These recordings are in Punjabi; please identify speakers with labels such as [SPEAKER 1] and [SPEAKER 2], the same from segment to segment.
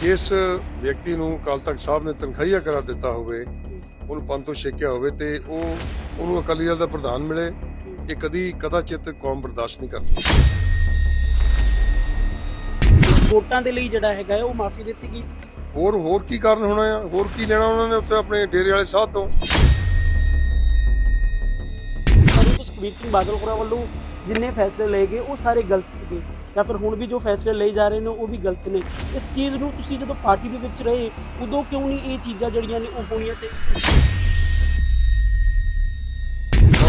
[SPEAKER 1] ਜਿਸ ਵਿਅਕਤੀ ਨੂੰ ਅਕਾਲ ਤਖਤ ਸਾਹਿਬ ਨੇ ਤਨਖਾਹੀਆ ਕਰਾ ਦਿੱਤਾ ਹੋਵੇ ਉਹਨੂੰ ਪੰਥ ਤੋਂ ਛੇਕਿਆ ਹੋਵੇ ਤੇ ਉਹ ਉਹਨੂੰ ਅਕਾਲੀ ਦਲ ਦਾ ਪ੍ਰਧਾਨ ਮਿਲੇ ਇਹ ਕਦੀ ਕਦਾਚਿਤ ਕੌਮ ਬਰਦਾਸ਼ਤ ਨਹੀਂ ਕਰਦੀ।
[SPEAKER 2] ਵੋਟਾਂ ਦੇ ਲਈ ਜਿਹੜਾ ਹੈਗਾ ਉਹ ਮਾਫੀ ਦਿੱਤੀ ਗਈ ਸੀ।
[SPEAKER 1] ਹੋਰ ਹੋਰ ਕੀ ਕਾਰਨ ਹੋਣਾ ਆ? ਹੋਰ ਕੀ ਲੈਣਾ ਉਹਨਾਂ ਨੇ ਉੱਥੇ ਆਪਣੇ ਡੇਰੇ ਵਾਲੇ ਸਾਧ ਤੋਂ
[SPEAKER 2] ਸੁਖਬੀਰ ਸਿੰਘ ਬਾਦਲ ਹੋਰਾਂ ਵੱਲੋਂ ਜਿੰਨੇ ਫੈਸਲੇ ਲਏ ਗਏ, ਉਹ ਸਾਰੇ ਗਲਤ ਸੀਗੇ। ਜਾਂ ਫਿਰ ਹੁਣ ਵੀ ਜੋ ਫੈਸਲੇ ਲਏ ਜਾ ਰਹੇ ਨੇ, ਉਹ ਵੀ ਗਲਤ ਨੇ। ਇਸ ਚੀਜ਼ ਨੂੰ ਤੁਸੀਂ ਜਦੋਂ ਪਾਰਟੀ ਦੇ ਵਿੱਚ ਰਹੇ, ਉਦੋਂ ਕਿਉਂ ਨਹੀਂ ਇਹ ਚੀਜ਼ਾਂ ਜਿਹੜੀਆਂ ਨੇ, ਉਹ ਹੋਣੀਆਂ ਤੇ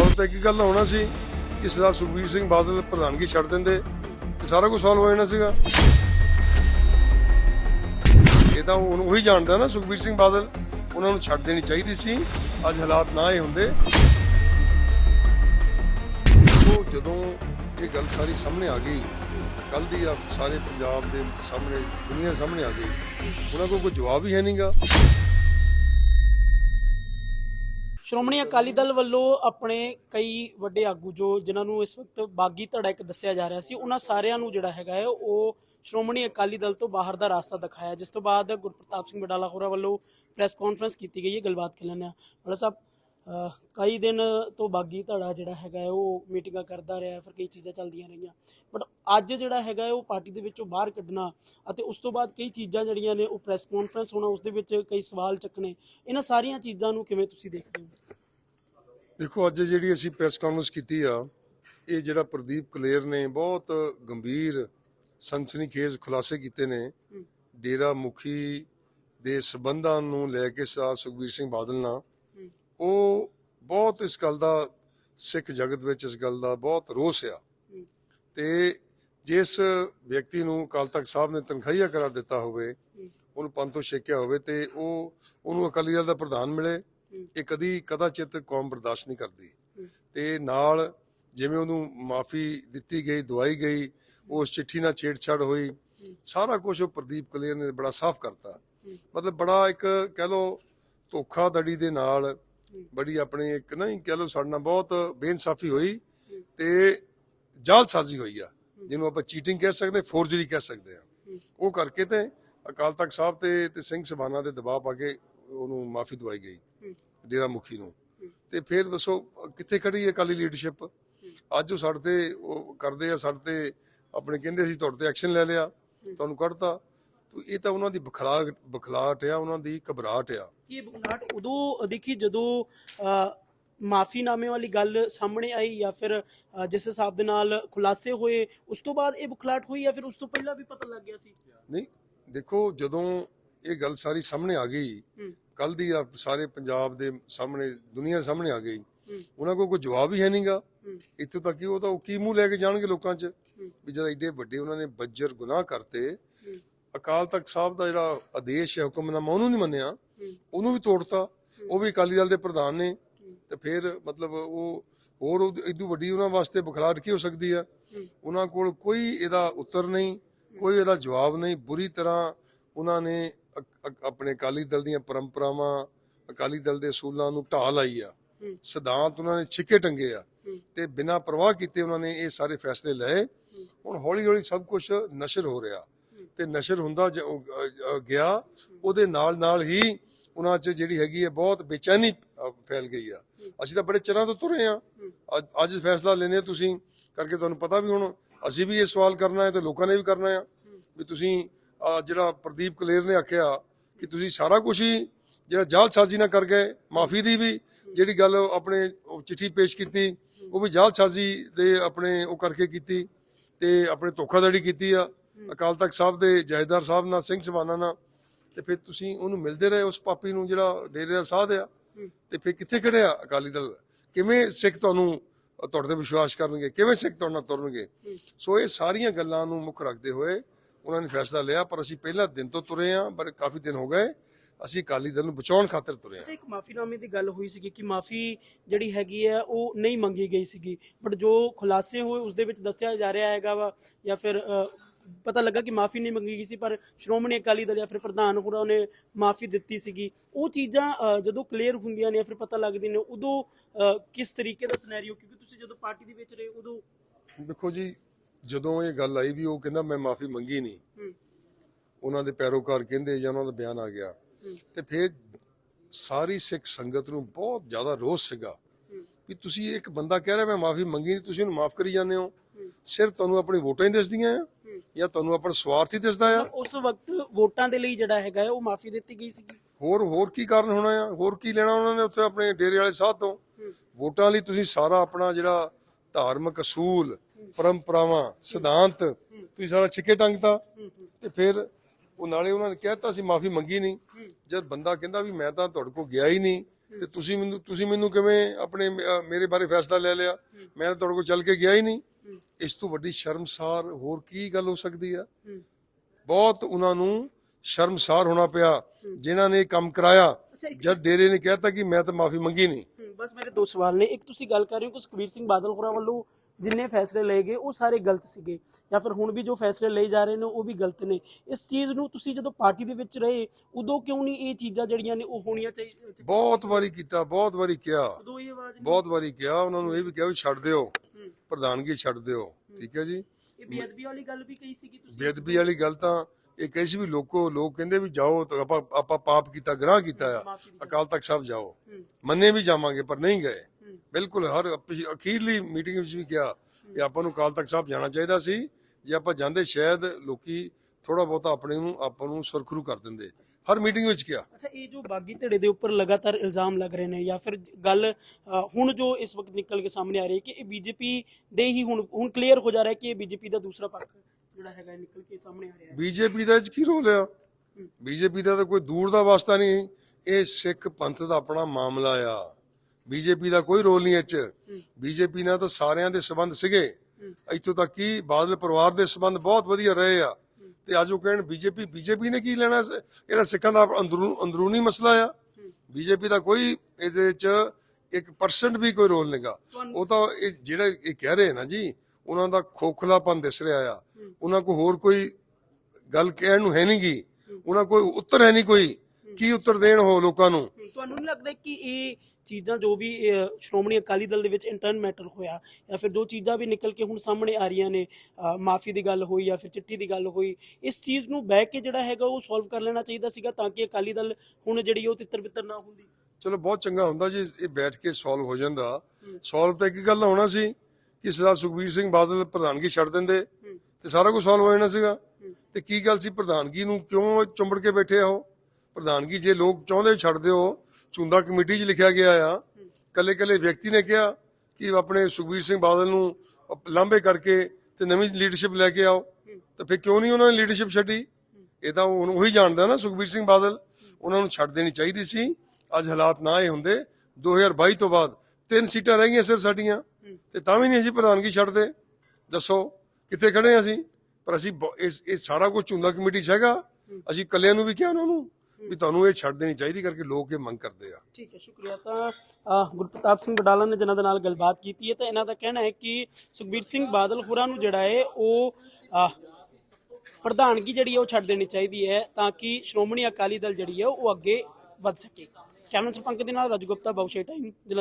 [SPEAKER 1] ਔਰ ਤਾਂ ਇੱਕ ਗੱਲ ਹੋਣਾ ਸੀ, ਕਿ ਸਰਦਾਰ ਸੁਖਬੀਰ ਸਿੰਘ ਬਾਦਲ ਪ੍ਰਧਾਨਗੀ ਛੱਡ ਦਿੰਦੇ, ਤੇ ਸਾਰਾ ਕੁਝ ਸੋਲਵ ਹੋ ਜਾਣਾ ਸੀਗਾ। ਇਹ ਤਾਂ ਹੁਣ ਉਹੀ ਜਾਣਦਾ ਨਾ ਸੁਖਬੀਰ ਸਿੰਘ ਬਾਦਲ, ਉਹਨਾਂ ਨੂੰ ਛੱਡ ਦੇਣੀ ਚਾਹੀਦੀ ਸੀ। ਅੱਜ ਹਾਲਾਤ ਨਾ ਇਹ ਹੁੰਦੇ। ਜਦੋਂ ਇਹ ਗੱਲ ਸਾਰੀ ਸਾਹਮਣੇ ਆ ਗਈ ਕੱਲ ਦੀ ਆ ਸਾਰੇ ਪੰਜਾਬ ਦੇ ਸਾਹਮਣੇ, ਦੁਨੀਆ ਸਾਹਮਣੇ ਆ ਗਈ, ਉਹਨਾਂ ਕੋਲ ਕੋਈ ਜਵਾਬ ਹੀ ਹੈ ਨਹੀਂਗਾ
[SPEAKER 2] ਸ਼੍ਰੋਮਣੀ ਅਕਾਲੀ ਦਲ ਵੱਲੋਂ ਆਪਣੇ ਕਈ ਵੱਡੇ ਆਗੂ ਜੋ ਜਿਨ੍ਹਾਂ ਨੂੰ ਇਸ ਵਕਤ ਬਾਗੀ ਧੜਾ ਇੱਕ ਦੱਸਿਆ ਜਾ ਰਿਹਾ ਸੀ, ਉਹਨਾਂ ਸਾਰਿਆਂ ਨੂੰ ਜਿਹੜਾ ਹੈਗਾ ਹੈ, ਉਹ ਸ਼੍ਰੋਮਣੀ ਅਕਾਲੀ ਦਲ ਤੋਂ ਬਾਹਰ ਦਾ ਰਾਸਤਾ ਦਿਖਾਇਆ ਜਿਸ ਤੋਂ ਬਾਅਦ ਗੁਰਪ੍ਰਤਾਪ ਸਿੰਘ ਬਡਾਲਾ ਹੋਰਾਂ ਵੱਲੋਂ ਪ੍ਰੈਸ ਕਾਨਫਰੰਸ ਕੀਤੀ ਗਈ ਹੈ, ਗੱਲਬਾਤ ਕਰ ਲੈਂਦੇ ਹਾਂ। ਬੜਾ ਸਾਹਿਬ ਕਈ ਦਿਨ ਤੋਂ ਬਾਗੀ ਧੜਾ ਜਿਹੜਾ ਹੈਗਾ ਉਹ ਮੀਟਿੰਗਾਂ ਕਰਦਾ ਰਿਹਾ ਫਿਰ ਕਈ ਚੀਜ਼ਾਂ ਚੱਲਦੀਆਂ ਰਹੀਆਂ। ਬਟ ਅੱਜ ਜਿਹੜਾ ਹੈਗਾ ਉਹ ਪਾਰਟੀ ਦੇ ਵਿੱਚੋਂ ਬਾਹਰ ਕੱਢਣਾ ਅਤੇ ਉਸ ਤੋਂ ਬਾਅਦ ਕਈ ਚੀਜ਼ਾਂ ਜਿਹੜੀਆਂ ਨੇ ਉਹ ਪ੍ਰੈਸ ਕਾਨਫਰੰਸ ਹੋਣਾ ਉਸ ਦੇ ਵਿੱਚ ਕਈ ਸਵਾਲ ਚੱਕਣੇ ਇਹਨਾਂ ਸਾਰੀਆਂ ਚੀਜ਼ਾਂ ਨੂੰ ਕਿਵੇਂ ਤੁਸੀਂ ਦੇਖਦੇ ਹੋ?
[SPEAKER 1] ਦੇਖੋ ਅੱਜ ਜਿਹੜੀ ਅਸੀਂ ਪ੍ਰੈਸ ਕਾਨਫਰੰਸ ਕੀਤੀ ਆ ਇਹ ਜਿਹੜਾ ਪ੍ਰਦੀਪ ਕਲੇਰ ਨੇ ਬਹੁਤ ਗੰਭੀਰ ਸਨਸਨੀਖੇਜ਼ ਖੁਲਾਸੇ ਕੀਤੇ ਨੇ। ਡੇਰਾ ਮੁਖੀ ਦੇ ਸਬੰਧਾਂ ਨੂੰ ਲੈ ਕੇ ਸਾ ਸੁਖਬੀਰ ਸਿੰਘ ਬਾਦਲ ਨਾਲ। ਉਹ ਬਹੁਤ ਇਸ ਗੱਲ ਦਾ ਸਿੱਖ ਜਗਤ ਵਿੱਚ ਇਸ ਗੱਲ ਦਾ ਬਹੁਤ ਰੋਸ ਆ
[SPEAKER 2] ਹਮ।
[SPEAKER 1] ਤੇ ਜਿਸ ਵਿਅਕਤੀ ਨੂੰ ਅਕਾਲ ਤਖਤ ਸਾਹਿਬ ਨੇ ਤਨਖਾਹੀਆ ਕਰਾ ਦਿੱਤਾ ਹੋਵੇ, ਉਹਨੂੰ ਪੰਥ ਤੋਂ ਛੇਕਿਆ ਹੋਵੇ ਤੇ ਉਹ, ਉਹਨੂੰ ਅਕਾਲੀ ਦਲ ਦਾ ਪ੍ਰਧਾਨ ਮਿਲੇ, ਇਹ ਕਦੀ ਕਦਾਚਿਤ ਕੌਮ ਬਰਦਾਸ਼ਤ ਨਹੀਂ ਕਰਦੀ ਤੇ ਨਾਲ ਜਿਵੇਂ ਉਹਨੂੰ ਮਾਫੀ ਦਿੱਤੀ ਗਈ, ਦਵਾਈ ਗਈ, ਉਸ ਚਿੱਠੀ ਨਾਲ ਛੇੜਛਾੜ ਹੋਈ, ਸਾਰਾ ਕੁਝ ਉਹ ਪ੍ਰਦੀਪ ਕਲੀਅਰ ਨੇ ਬੜਾ ਸਾਫ਼ ਕਰਤਾ ਮਤਲਬ ਬੜਾ ਇੱਕ ਕਹਿ ਲੋ ਧੋਖਾਧੜੀ ਦੇ ਨਾਲ ਬੜੀ ਆਪਣੇ ਇੱਕ ਨਾ ਕਹਿ ਲੋ ਸਾਡੇ ਨਾਲ ਬਹੁਤ ਬੇਇਨਸਾਫੀ ਹੋਈ ਤੇ ਜਾਲਸਾਜ਼ੀ ਹੋਈ ਆ, ਜਿਹਨੂੰ ਆਪਾਂ ਚੀਟਿੰਗ ਕਹਿ ਸਕਦੇ ਫੋਰਜਰੀ ਕਹਿ ਸਕਦੇ ਆ। ਉਹ ਕਰਕੇ ਤੇ ਅਕਾਲ ਤਖਤ ਸਾਹਿਬ ਤੇ ਤੇ ਸਿੰਘ ਸਭਾਨਾ ਦੇ ਦਬਾਅ ਪਾ ਕੇ ਉਹਨੂੰ ਮਾਫੀ ਦਵਾਈ ਗਈ, ਡੇਰਾ ਮੁਖੀ ਨੂੰ। ਤੇ ਫਿਰ ਦੱਸੋ, ਕਿੱਥੇ ਖੜੀ ਹੈ ਅਕਾਲੀ ਲੀਡਰਸ਼ਿਪ? ਅੱਜ ਉਹ ਸਾਡੇ ਤੇ ਉਹ ਕਰਦੇ ਆ, ਸਾਡੇ ਤੇ ਆਪਣੇ ਕਹਿੰਦੇ ਸੀ ਤੁਹਾਡੇ ਤੇ ਐਕਸ਼ਨ ਲੈ ਲਿਆ, ਤੁਹਾਨੂੰ ਕੱਢਤਾ। ਤੋ ਇਹ ਤਾਂ ਉਹਨਾਂ ਦੀ ਬਖਲਾ ਬਖਲਾਟ ਆ ਉਹਨਾਂ ਦੀ ਘਬਰਾਹਟ ਆ।
[SPEAKER 2] ਇਹ ਬੁਖਲਾਹਟ ਉਦੋਂ ਦੇਖੀ ਜਦੋਂ ਮਾਫੀਨਾਮੇ ਵਾਲੀ ਗੱਲ ਸਾਹਮਣੇ ਆਈ ਜਾਂ ਫਿਰ ਜਿਸ ਹਿਸਾਬ ਦੇ ਨਾਲ ਖੁਲਾਸੇ ਹੋਏ ਉਸ ਤੋਂ ਬਾਅਦ ਇਹ ਬੁਖਲਾਹਟ ਹੋਈ ਜਾਂ ਫਿਰ ਉਸ ਤੋਂ ਪਹਿਲਾਂ ਵੀ ਪਤਾ ਲੱਗ ਗਿਆ ਸੀ?
[SPEAKER 1] ਨਹੀਂ ਦੇਖੋ ਜਦੋਂ ਇਹ ਗੱਲ ਸਾਰੀ ਸਾਹਮਣੇ ਆ ਗਈ ਕੱਲ ਦੀ ਸਾਰੇ ਪੰਜਾਬ ਦੇ ਸਾਹਮਣੇ ਦੁਨੀਆ ਸਾਹਮਣੇ ਆ ਗਈ ਉਹਨਾਂ ਕੋਲ ਕੋਈ ਜਵਾਬ ਹੀ ਹੈ ਨਹੀਂਗਾ। ਇੱਥੋਂ ਤੱਕ ਕਿ ਉਹ ਤਾਂ ਉਹ ਕੀ ਮੂੰਹ ਲੈ ਕੇ ਜਾਣਗੇ ਲੋਕਾਂ 'ਚ। ਵੀ ਜਦ ਐਡੇ ਵੱਡੇ ਉਹਨਾਂ ਨੇ ਬੱਜਰ ਗੁਨਾਹ ਕਰਤੇ ਅਕਾਲ ਤਖਤ ਸਾਹਿਬ ਦਾ ਜਿਹੜਾ ਆਦੇਸ਼ ਹੈ ਹੁਕਮਨਾਮਾ ਉਹਨੂੰ ਨਹੀਂ ਮੰਨਿਆ। ਉਹਨੂੰ ਵੀ ਤੋੜਤਾ। ਉਹ ਵੀ ਅਕਾਲੀ ਦਲ ਦੇ ਪ੍ਰਧਾਨ ਨੇ। ਤੇ ਫਿਰ ਮਤਲਬ ਉਹ ਹੋਰ ਇਦੋਂ ਵੱਡੀ ਉਹਨਾਂ ਵਾਸਤੇ ਬਖਲਾਟ ਕੀ ਹੋ ਸਕਦੀ ਆ। ਉਹਨਾਂ ਕੋਲ ਕੋਈ ਇਹਦਾ ਉੱਤਰ ਨਹੀਂ ਕੋਈ ਇਹਦਾ ਜਵਾਬ ਨਹੀਂ। ਬੁਰੀ ਤਰ੍ਹਾਂ ਉਹਨਾਂ ਨੇ ਆਪਣੇ ਅਕਾਲੀ ਦਲ ਦੀਆਂ ਪਰੰਪਰਾਵਾਂ ਅਕਾਲੀ ਦਲ ਦੇ ਅਸੂਲਾਂ ਨੂੰ ਢਾਹ ਲਾਈ ਆ। ਸਿਧਾਂਤ ਉਹਨਾਂ ਨੇ ਛਿੱਕੇ ਟੰਗੇ ਆ। ਤੇ ਬਿਨਾਂ ਪਰਵਾਹ ਕੀਤੇ ਉਹਨਾਂ ਨੇ ਇਹ ਸਾਰੇ ਫੈਸਲੇ ਲਏ। ਹੁਣ ਹੌਲੀ ਹੌਲੀ ਸਭ ਕੁਝ ਨਸ਼ਰ ਹੋ ਰਿਹਾ। ਤੇ ਨਸ਼ਰ ਹੁੰਦਾ ਜ- ਗਿਆ, ਉਹਦੇ ਨਾਲ ਨਾਲ ਹੀ ਉਹਨਾਂ 'ਚ ਜਿਹੜੀ ਹੈਗੀ ਹੈ ਬਹੁਤ ਬੇਚੈਨੀ ਫੈਲ ਗਈ ਆ। ਅਸੀਂ ਤਾਂ ਬੜੇ ਚਿਰਾਂ ਤੋਂ ਤੁਰੇ ਆ। ਅੱਜ ਅੱਜ ਫੈਸਲਾ ਲੈਨੇ ਤੁਸੀਂ, ਕਰਕੇ ਤੁਹਾਨੂੰ ਪਤਾ ਵੀ ਹੁਣ ਅਸੀਂ ਵੀ ਇਹ ਸਵਾਲ ਕਰਨਾ ਹੈ ਤੇ ਲੋਕਾਂ ਨੇ ਵੀ ਕਰਨਾ ਆ ਵੀ ਤੁਸੀਂ ਜਿਹੜਾ ਪ੍ਰਦੀਪ ਕਲੇਰ ਨੇ ਆਖਿਆ ਕਿ ਤੁਸੀਂ ਸਾਰਾ ਕੁਝ ਹੀ ਜਿਹੜਾ ਜਾਲਸਾਜ਼ੀ ਨਾਲ ਕਰ ਗਏ, ਮਾਫੀ ਦੀ ਵੀ ਜਿਹੜੀ ਗੱਲ ਆਪਣੇ ਚਿੱਠੀ ਪੇਸ਼ ਕੀਤੀ, ਉਹ ਵੀ ਜਾਲਸਾਜ਼ੀ ਦੇ ਆਪਣੇ ਉਹ ਕਰਕੇ ਕੀਤੀ ਤੇ ਆਪਣੇ ਧੋਖਾਧੜੀ ਕੀਤੀ ਆ। ਅਕਾਲ ਤਖਤ ਸਾਹਿਬ ਦੇ ਜਹੇਦਾਰ ਸਾਹਿਬ ਨਾਲ ਸਿੰਘ ਸਭਾਨਾ ਨਾਲ ਤੇ ਫਿਰ ਤੁਸੀਂ ਉਹਨੂੰ ਮਿਲਦੇ ਰਹੇ ਉਸ ਪਾਪੀ ਨੂੰ ਜਿਹੜਾ ਡੇਰੇ ਦਾ ਸਾਧ ਆ। ਤੇ ਫਿਰ ਕਿੱਥੇ ਖੜਿਆ ਅਕਾਲੀ ਦਲ? ਕਿਵੇਂ ਸਿੱਖ ਤੁਹਾਨੂੰ ਤੁਹਾਡੇ ਤੇ ਵਿਸ਼ਵਾਸ ਕਰਨਗੇ? ਕਿਵੇਂ ਸਿੱਖ ਤੁਹਾਡੇ ਨਾਲ ਤੁਰਨਗੇ? ਸੋ ਇਹ ਸਾਰੀਆਂ ਗੱਲਾਂ ਨੂੰ ਮੁੱਖ ਰੱਖਦੇ ਹੋਏ ਉਹਨਾਂ ਨੇ ਫੈਸਲਾ ਲਿਆ ਪਰ ਅਸੀਂ ਪਹਿਲਾ ਦਿਨ ਤੋਂ ਤੁਰੇ ਆ ਪਰ ਕਾਫੀ ਦਿਨ ਹੋ ਗਏ ਅਸੀਂ ਅਕਾਲੀ ਦਲ ਨੂੰ ਬਚਾਉਣ ਖਾਤਰ ਤੁਰੇ ਆ
[SPEAKER 2] ਇੱਕ ਮਾਫੀਨਾਮੇ ਦੀ ਗੱਲ ਹੋਈ ਸੀਗੀ ਕਿ ਮਾਫੀ ਜਿਹੜੀ ਹੈਗੀ ਹੈ ਉਹ ਨਹੀਂ ਮੰਗੀ ਗਈ ਸੀਗੀ ਬਟ ਜੋ ਖੁਲਾਸੇ ਹੋਏ ਉਸ ਦੇ ਵਿੱਚ ਦੱਸਿਆ ਜਾ ਰਿਹਾ ਹੈਗਾ ਵਾ ਜਾਂ ਫਿਰ ਪਤਾ ਲੱਗਾ ਕਿ ਮਾਫੀ ਨਹੀਂ ਮੰਗੀ ਗਈ ਸੀ ਪਰ ਸ਼੍ਰੋਮਣੀ ਅਕਾਲੀ ਦਲ ਜਾਂ ਫਿਰ ਪ੍ਰਧਾਨ ਹੋਰਾਂ ਨੇ ਮਾਫੀ ਦਿੱਤੀ ਸੀਗੀ। ਉਹ ਚੀਜ਼ਾਂ ਜਦੋਂ ਕਲੀਅਰ ਹੁੰਦੀਆਂ ਨੇ ਫਿਰ ਪਤਾ ਲੱਗਦੀਆਂ ਨੇ ਉਦੋਂ ਕਿਸ ਤਰੀਕੇ ਦਾ ਸਿਨੈਰੀਓ ਕਿਉਂਕਿ ਤੁਸੀਂ ਜਦੋਂ ਪਾਰਟੀ ਦੇ ਵਿੱਚ ਰਹੇ ਉਦੋਂ
[SPEAKER 1] ਦੇਖੋ ਜੀ ਜਦੋਂ ਇਹ ਗੱਲ ਆਈ ਵੀ ਉਹ ਕਹਿੰਦਾ ਮੈਂ ਮਾਫੀ ਮੰਗੀ ਨਹੀਂ। ਉਹਨਾਂ ਦੇ ਪੈਰੋਕਾਰ ਕਹਿੰਦੇ ਜਾਂ ਉਹਨਾਂ ਦਾ ਬਿਆਨ ਆ ਗਿਆ। ਤੇ ਫਿਰ ਸਾਰੀ ਸਿੱਖ ਸੰਗਤ ਨੂੰ ਬਹੁਤ ਜ਼ਿਆਦਾ ਰੋਸ ਸੀਗਾ ਵੀ ਤੁਸੀਂ ਇੱਕ ਬੰਦਾ ਕਹਿ ਰਿਹਾ ਮੈਂ ਮਾਫੀ ਮੰਗੀ ਨਹੀਂ ਤੁਸੀਂ ਉਹਨੂੰ ਮਾਫ ਕਰੀ ਜਾਂਦੇ ਹੋ। ਸਿਰਫ ਤੁਹਾਨੂੰ ਆਪਣੀ ਵੋਟਾਂ ਹੀ ਦਿਸਦੀਆਂ ਆ। ਜਾਂ ਤੁਹਾਨੂੰ ਆਪਣਾ ਸਵਾਰਥ ਹੀ ਦਿਸਦਾ ਆ?
[SPEAKER 2] ਉਸ ਵਕਤ ਵੋਟਾਂ ਦੇ ਲਈ ਜਿਹੜਾ ਹੈਗਾ ਉਹ ਮਾਫੀ ਦਿੱਤੀ ਗਈ ਸੀਗੀ।
[SPEAKER 1] ਹੋਰ ਹੋਰ ਕੀ ਕਾਰਨ ਹੋਣਾ ਆ? ਹੋਰ ਕੀ ਲੈਣਾ ਉਹਨਾਂ ਨੇ ਉੱਥੇ ਆਪਣੇ ਡੇਰੇ ਵਾਲੇ ਸਾਧ ਤੋਂ? ਵੋਟਾਂ ਲਈ ਤੁਸੀਂ ਸਾਰਾ ਆਪਣਾ ਜਿਹੜਾ ਧਾਰਮਿਕ ਅਸੂਲ ਪਰੰਪਰਾਵਾਂ ਸਿਧਾਂਤ ਤੁਸੀਂ ਸਾਰਾ ਛਿੱਕੇ ਟੰਗਤਾ। ਤੇ ਫਿਰ ਉਹ ਨਾਲੇ ਉਹਨਾਂ ਨੇ ਕਹਿਤਾ ਸੀ ਮਾਫੀ ਮੰਗੀ ਨਹੀਂ। ਜਦ ਬੰਦਾ ਕਹਿੰਦਾ ਵੀ ਮੈਂ ਤਾਂ ਤੁਹਾਡੇ ਕੋਲ ਗਿਆ ਹੀ ਨਹੀਂ ਤੇ ਤੁਸੀਂ ਮੈਨੂੰ ਤੁਸੀਂ ਮੈਨੂੰ ਕਿਵੇਂ ਆਪਣੇ ਮੇਰੇ ਬਾਰੇ ਫੈਸਲਾ ਲੈ ਲਿਆ? ਮੈਂ ਤਾਂ ਤੁਹਾਡੇ ਕੋਲ ਚੱਲ ਕੇ ਗਿਆ ਹੀ ਨਹੀਂ। ਇਸ ਤੋਂ ਵੱਡੀ ਸ਼ਰਮਸਾਰ ਹੋਰ ਕੀ ਗੱਲ ਹੋ ਸਕਦੀ ਆ? ਬਹੁਤ ਉਹਨਾਂ ਨੂੰ ਸ਼ਰਮਸਾਰ ਹੋਣਾ ਪਿਆ ਜਿਨ੍ਹਾਂ ਨੇ ਕੰਮ ਕਰਾਇਆ। ਜਦ ਡੇਰੇ ਨੇ ਕਹਿਤਾ ਕਿ ਮੈਂ ਤਾਂ ਮਾਫੀ ਮੰਗੀ ਨਹੀਂ।
[SPEAKER 2] ਬਸ ਮੇਰੇ ਦੋ ਸਵਾਲ ਨੇ। ਇੱਕ ਤੁਸੀਂ ਗੱਲ ਕਰ ਰਹੇ ਹੋ ਕਿ ਸੁਖਬੀਰ ਸਿੰਘ ਬਾਦਲ ਹੋਰਾਂ ਵੱਲੋਂ ਜਿੰਨੇ ਫੈਸਲੇ ਲਏ ਗਏ ਉਹ ਸਾਰੇ ਗਲਤ ਸੀਗੇ ਜਾਂ ਫਿਰ ਹੁਣ ਵੀ ਜੋ ਫੈਸਲੇ ਲਏ ਜਾ ਰਹੇ ਨੇ ਉਹ ਵੀ ਗਲਤ ਨੇ ਇਸ ਚੀਜ਼ ਨੂੰ ਤੁਸੀਂ ਜਦੋਂ ਪਾਰਟੀ ਦੇ ਵਿੱਚ ਰਹੇ ਉਦੋਂ ਕਿਉਂ ਨਹੀਂ ਇਹ ਚੀਜ਼ਾਂ ਜਿਹੜੀਆਂ ਨੇ ਉਹ ਹੋਣੀਆਂ ਚਾਹੀਦੀਆਂ
[SPEAKER 1] ਬਹੁਤ ਵਾਰੀ ਕੀਤਾ ਬਹੁਤ ਵਾਰੀ ਕਿਹਾ
[SPEAKER 2] ਉਦੋਂ ਇਹ ਆਵਾਜ਼ ਨਹੀਂ
[SPEAKER 1] ਬਹੁਤ ਵਾਰੀ ਕਿਹਾ ਉਹਨਾਂ ਨੂੰ ਇਹ ਵੀ ਕਿਹਾ ਵੀ ਛੱਡ ਦਿਓ ਪ੍ਰਧਾਨਗੀ ਛੱਡ ਦਿਓ ਠੀਕ ਹੈ ਜੀ
[SPEAKER 2] ਇਹ ਬੇਅਦਬੀ ਵਾਲੀ ਗੱਲ ਵੀ ਕਹੀ ਸੀਗੀ ਤੁਸੀਂ
[SPEAKER 1] ਬੇਅਦਬੀ ਵਾਲੀ ਗੱਲ ਤਾਂ ਇਹ ਕਹੀ ਵੀ ਲੋਕੋ ਲੋਕ ਕਹਿੰਦੇ ਵੀ ਜਾਓ ਤਾਂ ਆਪਾਂ ਆਪਾਂ ਪਾਪ ਕੀਤਾ ਗੁਨਾਹ ਕੀਤਾ ਆ ਅਕਾਲ ਤਖਤ ਸਾਹਿਬ ਜਾਓ ਮੰਨੇ ਵੀ ਜਾਵਾਂਗੇ ਪਰ ਨਹੀਂ ਗਏ ਬਿਲਕੁਲ ਹਰ ਅਖੀਰਲੀ ਮੀਟਿੰਗ ਵਿੱਚ ਵੀ ਕਿਹਾ ਕਿ ਆਪਾਂ ਨੂੰ ਅਕਾਲ ਤਖਤ ਸਾਹਿਬ ਜਾਣਾ ਚਾਹੀਦਾ ਸੀ ਜੇ ਆਪਾਂ ਜਾਂਦੇ ਸ਼ਾਇਦ ਲੋਕੀ ਥੋੜਾ ਬਹੁਤਾ ਆਪਣੇ ਨੂੰ ਆਪਾਂ ਨੂੰ ਸੁਰਖਰੂ ਕਰ ਦਿੰਦੇ। ਹਰ ਮੀਟਿੰਗ ਵਿੱਚ ਕਿਹਾ।
[SPEAKER 2] ਅੱਛਾ ਇਹ ਜੋ ਬਾਗੀ ਧੜੇ ਦੇ ਉੱਪਰ ਲਗਾਤਾਰ ਇਲਜ਼ਾਮ ਲੱਗ ਰਹੇ ਨੇ ਜਾਂ ਫਿਰ ਗੱਲ ਹੁਣ ਜੋ ਇਸ ਵਕਤ ਨਿਕਲ ਕੇ ਸਾਹਮਣੇ ਆ ਰਹੀ ਹੈ ਕਿ ਇਹ ਬੀਜੇਪੀ ਦੇ ਹੀ ਹੁਣ ਹੁਣ ਕਲੀਅਰ ਹੋ ਜਾ ਰਿਹਾ ਹੈ ਕਿ ਇਹ ਬੀਜੇਪੀ ਦਾ ਦੂਸਰਾ ਪੱਖ ਜਿਹੜਾ ਹੈਗਾ ਨਿਕਲ ਕੇ ਸਾਹਮਣੇ ਆ ਰਿਹਾ ਹੈ।
[SPEAKER 1] ਬੀਜੇਪੀ ਦਾ ਕੀ ਰੋਲ ਆ? ਬੀਜੇਪੀ ਦਾ ਤਾਂ ਕੋਈ ਦੂਰ ਦਾ ਵਾਸਤਾ ਨਹੀਂ। ਇਹ ਸਿੱਖ ਪੰਥ ਦਾ ਆਪਣਾ ਮਾਮਲਾ ਆ। ਬੀਜੇਪੀ ਦਾ ਕੋਈ ਰੋਲ ਨਹੀਂ ਇਹ 'ਚ ਬੀਜੇਪੀ ਨਾਲ ਤਾਂ ਸਾਰਿਆਂ ਦੇ ਸਬੰਧ ਸੀਗੇ। ਇੱਥੋਂ ਤੱਕ ਕਿ ਬਾਦਲ ਪਰਿਵਾਰ ਦੇ ਸਬੰਧ ਬਹੁਤ ਵਧੀਆ ਰਹੇ ਆ। ਤੇ ਅੱਜ ਉਹ ਕਹਿਣ ਬੀਜੇਪੀ ਬੀਜੇਪੀ ਨੇ ਕੀ ਲੈਣਾ ਇਹਦਾ ਸਿੱਖਾਂ ਦਾ ਅੰਦਰੂ- ਅੰਦਰੂਨੀ ਮਸਲਾ ਆ। ਬੀਜੇਪੀ ਦਾ ਕੋਈ ਇਹਦੇ 'ਚ 1% ਵੀ ਕੋਈ ਰੋਲ ਨਹੀਂਗਾ। ਉਹ ਤਾਂ ਇਹ ਜਿਹੜਾ ਇਹ ਕਹਿ ਰਹੇ ਨਾ ਜੀ ਉਹਨਾਂ ਦਾ ਖੋਖਲਾਪਨ ਦਿਸ ਰਿਹਾ ਆ। ਉਹਨਾਂ ਕੋ ਹੋਰ ਕੋਈ ਗੱਲ ਕਹਿਣ ਨੂੰ ਹੈ ਨਹੀਂਗੀ। ਉਹਨਾਂ ਕੋਈ ਉੱਤਰ ਹੈ ਨਹੀਂ ਕੋਈ। ਕੀ ਉੱਤਰ ਦੇਣ ਹੋ ਲੋਕਾਂ ਨੂੰ?
[SPEAKER 2] ਤੁਹਾਨੂੰ ਨਹੀਂ ਲੱਗਦਾ ਕਿ ਇਹ ਚੀਜ਼ਾਂ ਜੋ ਵੀ ਸ਼੍ਰੋਮਣੀ ਅਕਾਲੀ ਦਲ ਦੇ ਵਿੱਚ ਇੰਟਰਨ ਮੈਟਰ ਹੋਇਆ ਜਾਂ ਫਿਰ ਜੋ ਚੀਜ਼ਾਂ ਵੀ ਨਿਕਲ ਕੇ ਹੁਣ ਸਾਹਮਣੇ ਆ ਰਹੀਆਂ ਨੇ ਮਾਫੀ ਦੀ ਗੱਲ ਹੋਈ ਜਾਂ ਫਿਰ ਚਿੱਟੀ ਦੀ ਗੱਲ ਹੋਈ ਇਸ ਚੀਜ਼ ਨੂੰ ਬਹਿ ਕੇ ਜਿਹੜਾ ਹੈਗਾ ਉਹ ਸੋਲਵ ਕਰ ਲੈਣਾ ਚਾਹੀਦਾ ਸੀਗਾ ਤਾਂ ਕਿ ਅਕਾਲੀ ਦਲ ਹੁਣ ਜਿਹੜੀ ਉਹ ਤਿੱਤਰ ਬਿੱਤਰ ਨਾ ਹੁੰਦੀ।
[SPEAKER 1] ਚਲੋ ਬਹੁਤ ਚੰਗਾ ਹੁੰਦਾ ਜੀ ਇਹ ਬੈਠ ਕੇ ਸੋਲਵ ਹੋ ਜਾਂਦਾ। ਸੋਲਵ ਤਾਂ ਇੱਕ ਹੀ ਗੱਲ ਹੋਣਾ ਸੀ ਕਿ ਸਰਦਾਰ ਸੁਖਬੀਰ ਸਿੰਘ ਬਾਦਲ ਪ੍ਰਧਾਨਗੀ ਛੱਡ ਦਿੰਦੇ ਤੇ ਸਾਰਾ ਕੁਝ ਸੋਲਵ ਹੋ ਜਾਣਾ ਸੀਗਾ। ਤੇ ਕੀ ਗੱਲ ਸੀ? ਪ੍ਰਧਾਨਗੀ ਨੂੰ ਕਿਉਂ ਚੁੰਬੜ ਕੇ ਬੈਠੇ ਆ ਉਹ? ਪ੍ਰਧਾਨਗੀ ਜੇ ਲੋਕ ਚਾਹੁੰਦੇ ਛੱਡ ਦਿਓ ਚੁੰਦਾ ਕਮੇਟੀ 'ਚ ਲਿਖਿਆ ਗਿਆ ਆ। ਕੱਲੇ ਕੱਲੇ ਵਿਅਕਤੀ ਨੇ ਕਿਹਾ ਕਿ ਆਪਣੇ ਸੁਖਬੀਰ ਸਿੰਘ ਬਾਦਲ ਨੂੰ ਲਾਂਭੇ ਕਰਕੇ ਤੇ ਨਵੀਂ ਲੀਡਰਸ਼ਿਪ ਲੈ ਕੇ ਆਓ। ਤਾਂ ਫਿਰ ਕਿਉਂ ਨਹੀਂ ਉਹਨਾਂ ਨੇ ਲੀਡਰਸ਼ਿਪ ਛੱਡੀ? ਇਹ ਤਾਂ ਉਹਨੂੰ ਉਹੀ ਜਾਣਦਾ ਨਾ ਸੁਖਬੀਰ ਸਿੰਘ ਬਾਦਲ। ਉਹਨਾਂ ਨੂੰ ਛੱਡ ਦੇਣੀ ਚਾਹੀਦੀ ਸੀ। ਅੱਜ ਹਾਲਾਤ ਨਾ ਇਹ ਹੁੰਦੇ। 2022 ਤੋਂ ਬਾਅਦ ਤਿੰਨ ਸੀਟਾਂ ਰਹਿ ਗਈਆਂ ਸਿਰਫ ਸਾਡੀਆਂ। ਤੇ ਤਾਂ ਵੀ ਨਹੀਂ ਅਸੀਂ ਪ੍ਰਧਾਨਗੀ ਛੱਡਦੇ। ਦੱਸੋ, ਕਿੱਥੇ ਖੜੇ ਹਾਂ ਅਸੀਂ? ਪਰ ਅਸੀਂ ਬ- ਇਸ, ਇਹ ਸਾਰਾ ਕੁਝ ਚੁੰਦਾ ਕਮੇਟੀ 'ਚ ਹੈਗਾ। ਅਸੀਂ ਕੱਲਿਆਂ ਨੂੰ ਵੀ ਕਿਹਾ ਉਹਨਾਂ। ਨੂੰ ਵੀ ਤੁਹਾਨੂੰ ਇਹ ਛੱਡ ਦੇਣੀ ਚਾਹੀਦੀ ਕਰਕੇ ਲੋਕ ਇਹ ਮੰਗ ਕਰਦੇ ਆ।
[SPEAKER 2] ਠੀਕ ਹੈ, ਸ਼ੁਕਰੀਆ ਤਾਂ ਗੁਰਪ੍ਰਤਾਪ ਸਿੰਘ ਬਡਾਲਾ ਨੇ ਜਿਨ੍ਹਾਂ ਦੇ ਨਾਲ ਗੱਲਬਾਤ ਕੀਤੀ ਹੈ, ਤਾਂ ਇਹਨਾਂ ਦਾ ਕਹਿਣਾ ਹੈ ਕਿ ਸੁਖਬੀਰ ਸਿੰਘ ਬਾਦਲ ਹੋਰਾਂ ਨੂੰ ਜਿਹੜਾ ਹੈ, ਉਹ ਪ੍ਰਧਾਨਗੀ ਜਿਹੜੀ ਹੈ, ਉਹ ਛੱਡ ਦੇਣੀ ਚਾਹੀਦੀ ਹੈ ਤਾਂ ਕਿ ਸ਼੍ਰੋਮਣੀ ਅਕਾਲੀ ਦਲ ਜਿਹੜੀ ਹੈ, ਉਹ ਅੱਗੇ ਵੱਧ ਸਕੇ। ਕੈਮਰਨ ਸਰਪੰਚ ਦੇ ਨਾਲ ਰਾਜੂ ਗੁਪਤਾ ਬਾਉਸ਼ੇ ਟਾਈਮ, ਜਲੰਧਰ।